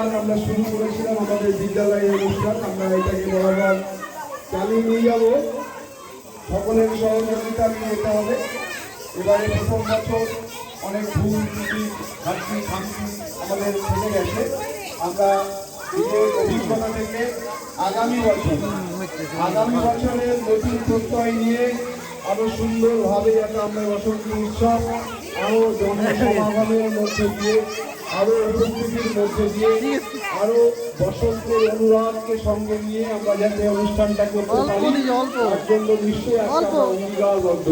আমরা শুরু করেছিলাম আমাদের বিদ্যালয়ের অনুষ্ঠান। আমরা এটাকে বরাবর চালিয়ে নিয়ে যাব। সকলের সহযোগিতা নিয়ে যেতে হবে। এবারে প্রথম বছর অনেক ভুল ত্রুটি, ঘাটতি খামতি আমাদের থেকে গেছে। আমরা নিজের অভিজ্ঞতা থেকে আগামী বছর, আগামী বছরের নতুন প্রত্যয় নিয়ে আরও সুন্দরভাবে যাতে আমরা বসন্ত উৎসব, আরও জনসমাগমের মধ্যে দিয়ে আরও উপস্থিতির মধ্যে দিয়ে আরও বসন্তের অনুরাগকে সঙ্গে নিয়ে আমরা যাতে অনুষ্ঠানটা করতে পারি তার জন্য নিশ্চয়ই অঙ্গীকারবদ্ধ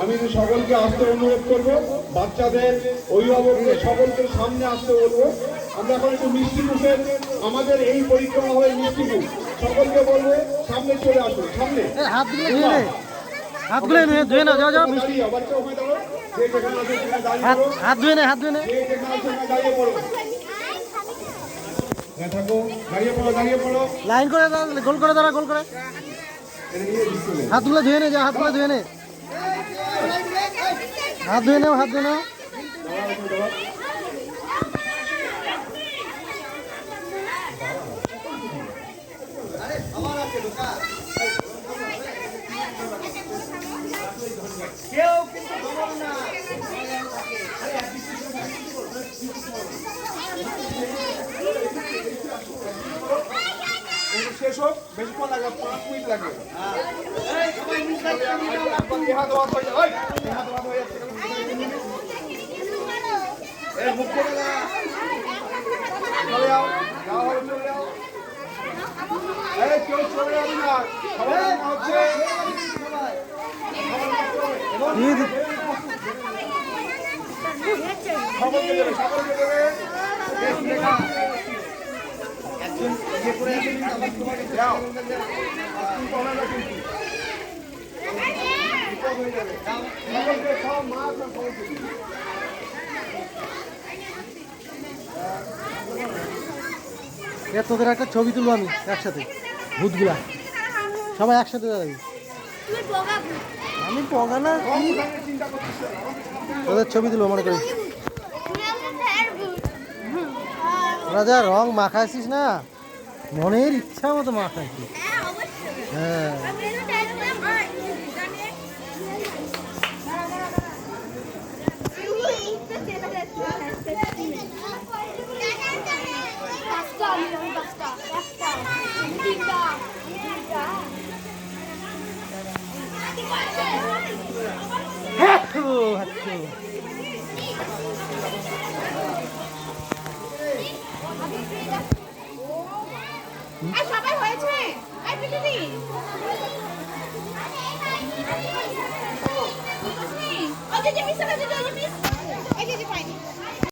আমি তো সকলকে আসতে অনুরোধ করব বাচ্চাদের অভিভাবকদের সকলকে সামনে আসতে বলব। আমরা এখন একটু মিষ্টি মুখের আমাদের এই পরিক্রমা হয়ে মিষ্টি মুখ। সকলকে বলব সামনে চলে আসুন সামনে। ধুয়ে নে হাতগুলো ধুয়ে নাও যাও যাও। মিষ্টি আছে হাত হাত ধুয়ে নে, হাত ধুয়ে নে। আছে লাইন করে গোল করে দাঁড়া গোল করে। হাতগুলো ধুয়ে নে, যা হাতগুলো ধুয়ে নে। হাত ধুয়ে নাও, হাত ধুয়ে নাও। এটা শেষ হোক বেশিক্ষণ লাগবে পাঁচ মিনিট লাগবে? এই মুখ করে যাও যাও হলে চলে যাও। সব মাছ আর সকলকে দিবে। এ তোদের একটা ছবি তুলবো আমি একসাথে ভূতগুলা। সবাই একসাথে দাঁড়াবি। আমি পগা না। তোদের ছবি তুলবো মনে করি যা রং মাখাইছিস না? মনের ইচ্ছা মতো মাখাইছিস। হ্যাঁ, হাচ্ছু। সবাই হয়েছে মিস